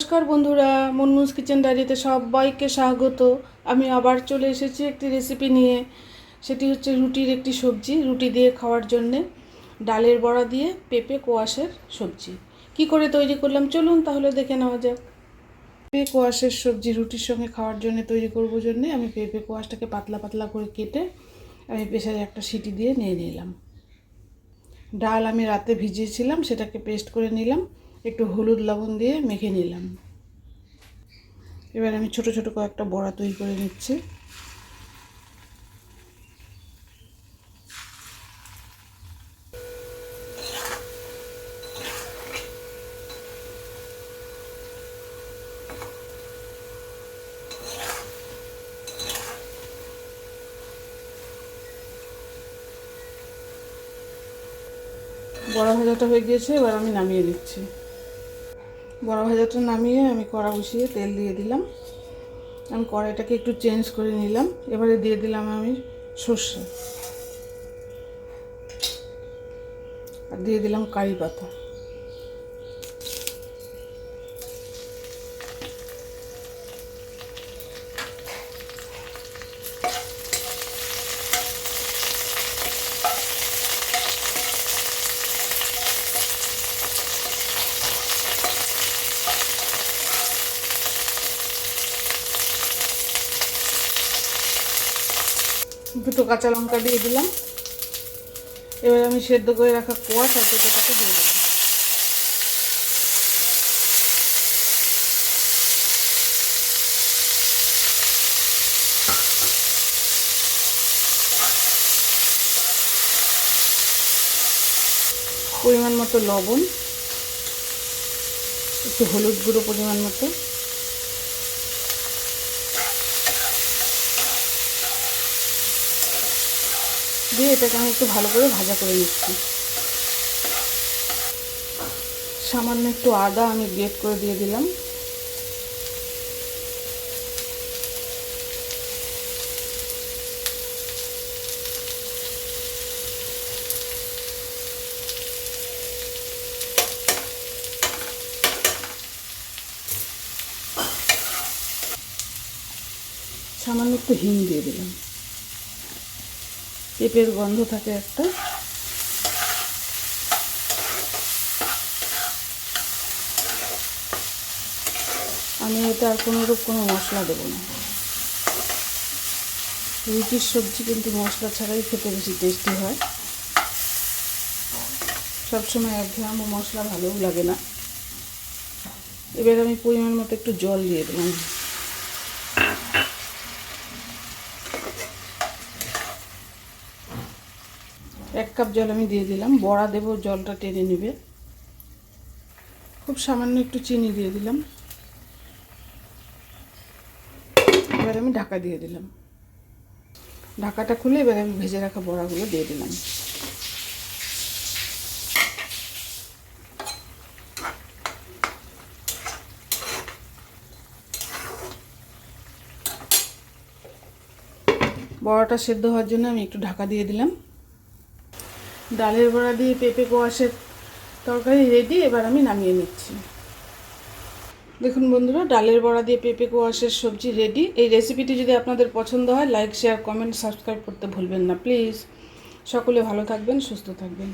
নমস্কার বন্ধুরা মনমুজ কিচেন ডায়েরিতে সবাইকে স্বাগত। আমি আবার চলে এসেছি একটি রেসিপি নিয়ে। সেটি হচ্ছে রুটির একটি সবজি, রুটি দিয়ে খাওয়ার জন্যে ডালের বড়া দিয়ে পেঁপে কোয়াশের সবজি। কি করে তৈরি করলাম? চলুন তাহলে দেখে নেওয়া যাক। পেঁপে কোয়াশের সবজি রুটির সঙ্গে খাওয়ার জন্য তৈরি করব জন্যে আমি পেঁপে কোয়াশটাকে পাতলা পাতলা করে কেটে আমি প্রেসারে একটা সিটি দিয়ে নিয়ে নিলাম। ডাল আমি রাতে ভিজিয়েছিলাম, সেটাকে পেস্ট করে নিলাম। একটু হলুদ লবণ দিয়ে মেখে নিলাম। এবার আমি ছোট ছোট কয়েকটা বড়া তৈরি করে নিচ্ছি। বড়া ভাজাটা হয়ে গিয়েছে, এবার আমি নামিয়ে নিচ্ছি। বড়া ভাজাটা নামিয়ে আমি কড়া বসিয়ে তেল দিয়ে দিলাম। আমি কড়াইটাকে একটু চেঞ্জ করে নিলাম। এবারে দিয়ে দিলাম আমি সর্ষে। আর দিয়ে দিলাম কারি পাতা। দুটো কাঁচা লঙ্কা দিয়ে দিলাম। এবার আমি সেদ্ধ করে রাখা কোয়াশ আর পেঁপেটাকে দিয়ে দিলাম। পরিমাণ মতো লবণ, একটু হলুদ গুঁড়ো পরিমাণ মতো। দিয়ে এটাকে আমি একটু ভালো করে ভাজা করে নিচ্ছি। সামান্য একটু আদা আমি গ্রেট করে দিয়ে দিলাম। সামান্য একটু হিং দিয়ে দিলাম। পেঁপের গন্ধ থাকে একটা। আমি এতে আর কোনোরূপ কোনো মশলা দেবো না। রুটির সবজি কিন্তু মশলা ছাড়াই খেতে বেশি টেস্টি হয়। সবসময় এক ঘ্রাম মশলা ভালোও লাগে না। এবার আমি পরিমাণ মতো একটু জল দিয়ে দিলাম। এক কাপ জল আমি দিয়ে দিলাম। বড়া দেবো, জলটা টেনে নেবে। খুব সামান্য একটু চিনি দিয়ে দিলাম। এবার আমি ঢাকা দিয়ে দিলাম। ঢাকাটা খুলে এবার আমি ভেজে রাখা বড়াগুলো দিয়ে দিলাম। বড়াটা সেদ্ধ হওয়ার জন্য আমি একটু ঢাকা দিয়ে দিলাম। ডালের বড়া দিয়ে পেঁপে কোয়াশের তরকারি রেডি এবার আমি নামিয়ে নিচ্ছি। দেখুন বন্ধুরা, ডালের বড়া দিয়ে পেঁপে কোয়াশের সবজি রেডি এই রেসিপিটি যদি আপনাদের পছন্দ হয় লাইক শেয়ার কমেন্ট সাবস্ক্রাইব করতে ভুলবেন না প্লিজ সকলে ভালো থাকবেন, সুস্থ থাকবেন।